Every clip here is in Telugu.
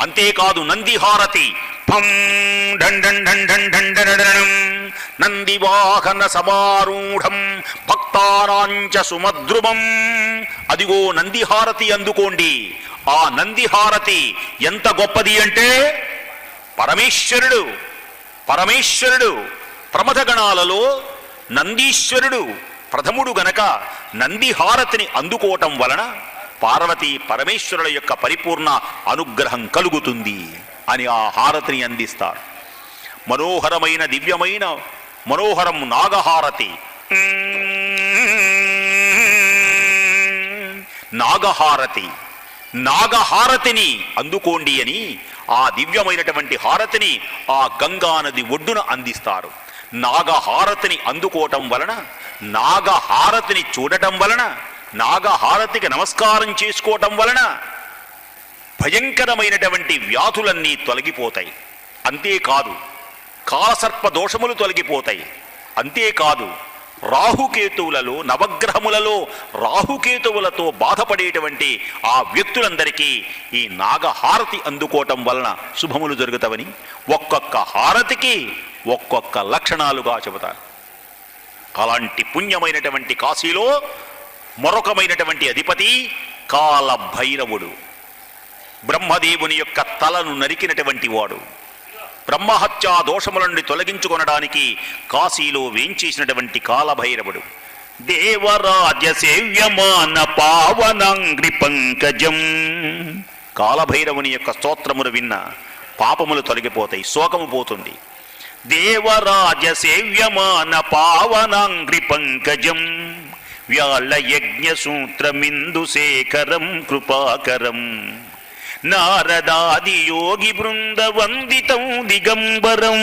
అంతేకాదు నందిహారతి. ఫం ఢం ఢంఢన్ ఢంఢనడనం నందివాహన సమారూఢం భక్తారాంచ సుమద్రుమం. అదిగో నందిహారతి అందుకోండి. ఆ నందిహారతి ఎంత గొప్పది అంటే పరమేశ్వరుడు పరమేశ్వరుడు ప్రమథగణాలలో నందీశ్వరుడు ప్రథముడు గనక నందిహారతిని అందుకోవటం వలన పార్వతీ పరమేశ్వరుల యొక్క పరిపూర్ణ అనుగ్రహం కలుగుతుంది అని ఆ హారతిని అందిస్తారు. మనోహరమైన దివ్యమైన మనోహరం నాగహారతి. నాగహారతి. నాగహారతిని అందుకోండి అని ఆ దివ్యమైనటువంటి హారతిని ఆ గంగా నది ఒడ్డున అందిస్తారు. నాగహారతిని అందుకోవటం వలన నాగహారతిని చూడటం వలన నాగహారతికి నమస్కారం చేసుకోవటం వలన భయంకరమైనటువంటి వ్యాధులన్నీ తొలగిపోతాయి. అంతేకాదు కాలసర్ప దోషములు తొలగిపోతాయి. అంతేకాదు రాహుకేతువులలో నవగ్రహములలో రాహుకేతువులతో బాధపడేటువంటి ఆ వ్యక్తులందరికీ ఈ నాగహారతి అందుకోవటం వలన శుభములు జరుగుతావని ఒక్కొక్క హారతికి ఒక్కొక్క లక్షణాలుగా చెబుతారు. అలాంటి పుణ్యమైనటువంటి కాశీలో మరొకమైనటువంటి అధిపతి కాలభైరవుడు. బ్రహ్మదేవుని యొక్క తలను నరికినటువంటి వాడు. బ్రహ్మహత్యా దోషముల నుండి తొలగించుకొనడానికి కాశీలో వేంచేసినటువంటి కాలభైరవుడు. దేవరాజ సేవ్యమాన పావనాంగ్రి పంకజం. కాలభైరవుని యొక్క స్తోత్రములు విన్న పాపములు తొలగిపోతాయి శోకము పోతుంది. దేవరాజ సేవ్యమాన పావనాంగ్రి పంకజం. వ్యాళ యజ్ఞ సూత్రమిందు శేఖరం కృపాకరం. నారదాది యోగి బృంద వందితం దిగంబరం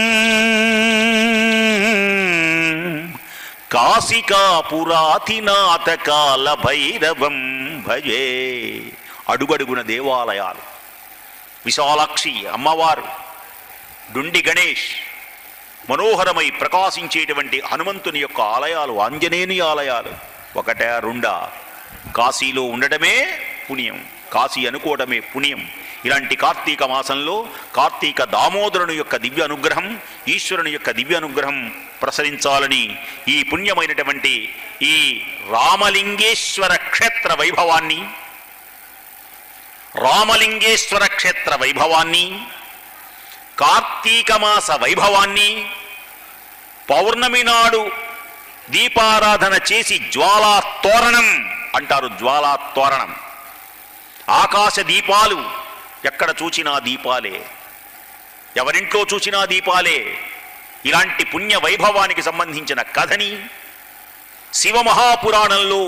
కాశికాపురాతినాథ కాల భైరవం భజే అడుగడుగున దేవాలయాలు. విశాలాక్షి అమ్మవారు డుండి గణేష్ మనోహరమై ప్రకాశించేటువంటి హనుమంతుని యొక్క ఆలయాలు ఆంజనేయుని ఆలయాలు. ఒకటే రెండా? కాశీలో ఉండటమే పుణ్యం. కాశీ అనుకోవడమే పుణ్యం. ఇలాంటి కార్తీక మాసంలో కార్తీక దామోదరుని యొక్క దివ్య అనుగ్రహం ఈశ్వరుని యొక్క దివ్య అనుగ్రహం ప్రసరించాలని ఈ పుణ్యమైనటువంటి ఈ రామలింగేశ్వర క్షేత్ర వైభవాన్ని రామలింగేశ్వర క్షేత్ర వైభవాన్ని కార్తీక మాస వైభవాన్ని పౌర్ణమి నాడు దీపారాధన చేసి జ్వాలా తోరణం అంటారు జ్వాలా తోరణం ఆకాశ దీపాలు ఎక్కడ చూచినా దీపాలే. ఎవరింట్లో చూచినా దీపాలే. ఇలాంటి పుణ్య వైభవానికి సంబంధించిన కథని శివమహాపురాణంలో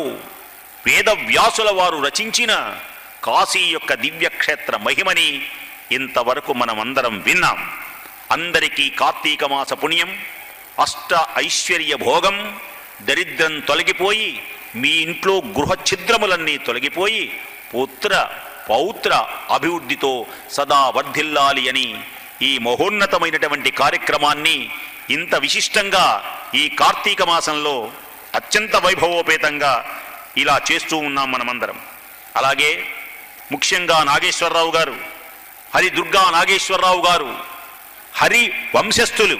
వేదవ్యాసుల వారు రచించిన కాశీ యొక్క దివ్యక్షేత్ర మహిమని ఇంతవరకు మనమందరం విన్నాం. అందరికీ కార్తీక మాస పుణ్యం అష్ట ఐశ్వర్య భోగం దరిద్రం తొలగిపోయి మీ ఇంట్లో గృహ ఛిద్రములన్నీ తొలగిపోయి పుత్ర పౌత్ర అభివృద్ధితో సదా వర్ధిల్లాలి అని ఈ మహోన్నతమైనటువంటి కార్యక్రమాన్ని ఇంత విశిష్టంగా ఈ కార్తీక మాసంలో అత్యంత వైభవోపేతంగా ఇలా చేస్తూ ఉన్నాం మనమందరం. అలాగే ముఖ్యంగా నాగేశ్వరరావు గారు హరి దుర్గా నాగేశ్వరరావు గారు హరి వంశస్థులు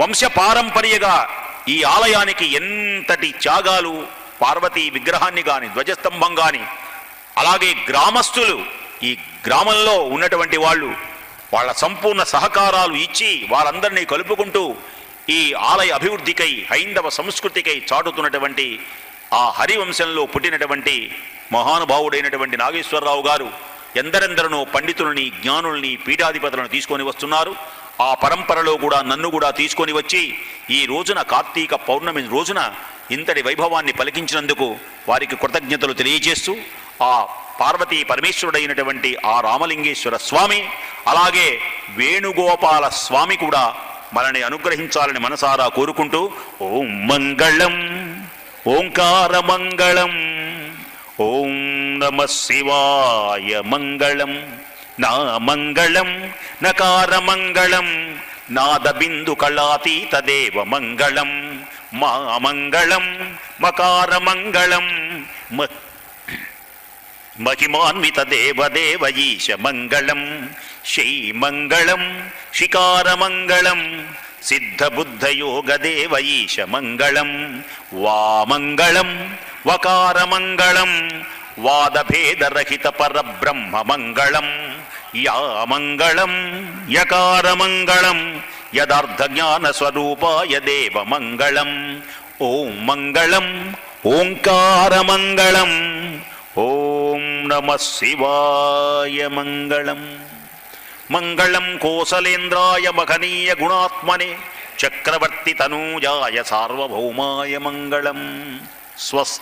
వంశ పారంపర్యగా ఈ ఆలయానికి ఎంతటి త్యాగాలు పార్వతీ విగ్రహాన్ని కానీ ధ్వజస్తంభం కానీ అలాగే గ్రామస్తులు ఈ గ్రామంలో ఉన్నటువంటి వాళ్ళు వాళ్ళ సంపూర్ణ సహకారాలు ఇచ్చి వారందరినీ కలుపుకుంటూ ఈ ఆలయ అభివృద్ధికై హైందవ సంస్కృతికై చాటుతున్నటువంటి ఆ హరివంశంలో పుట్టినటువంటి మహానుభావుడైనటువంటి నాగేశ్వరరావు గారు ఎందరెందరనో పండితుల్ని జ్ఞానుల్ని పీఠాధిపతులను తీసుకొని వస్తున్నారు. ఆ పరంపరలో కూడా నన్ను కూడా తీసుకొని వచ్చి ఈ రోజున కార్తీక పౌర్ణమి రోజున ఇంతటి వైభవాన్ని పలికించినందుకు వారికి కృతజ్ఞతలు తెలియజేస్తూ ఆ పార్వతీ పరమేశ్వరుడైనటువంటి ఆ రామలింగేశ్వర స్వామి అలాగే వేణుగోపాల స్వామి కూడా మనని అనుగ్రహించాలని మనసారా కోరుకుంటూ ఓం మంగళం ఓంకార మంగళం ఓం నమ శివాయ మంగళం నా మంగళం నకార మంగళం నాదబిందు కళాతీత దేవ మంగళం మా మంగళం మకార మంగళం మహిమాన్విత దేవదేవ ఈశ మంగళం శ్రీమంగళం శికారమంగళం సిద్ధబుద్ధయోగదేవ ఈశ మంగళం వామంగళం వకారమంగళం వాదభేదరహిత పరబ్రహ్మ మంగళం యామంగళం యకారమంగళం యదార్థజ్ఞానస్వరూపాయ దేవ మంగళం ఓం మంగళం ఓంకారమంగళం ఓం నమ శివాయ మంగళం మంగళం కోసలేంద్రాయ మహనీయ గుణాత్మనే చక్రవర్తి తనూజాయ సార్వభౌమాయ మంగళం స్వస్తి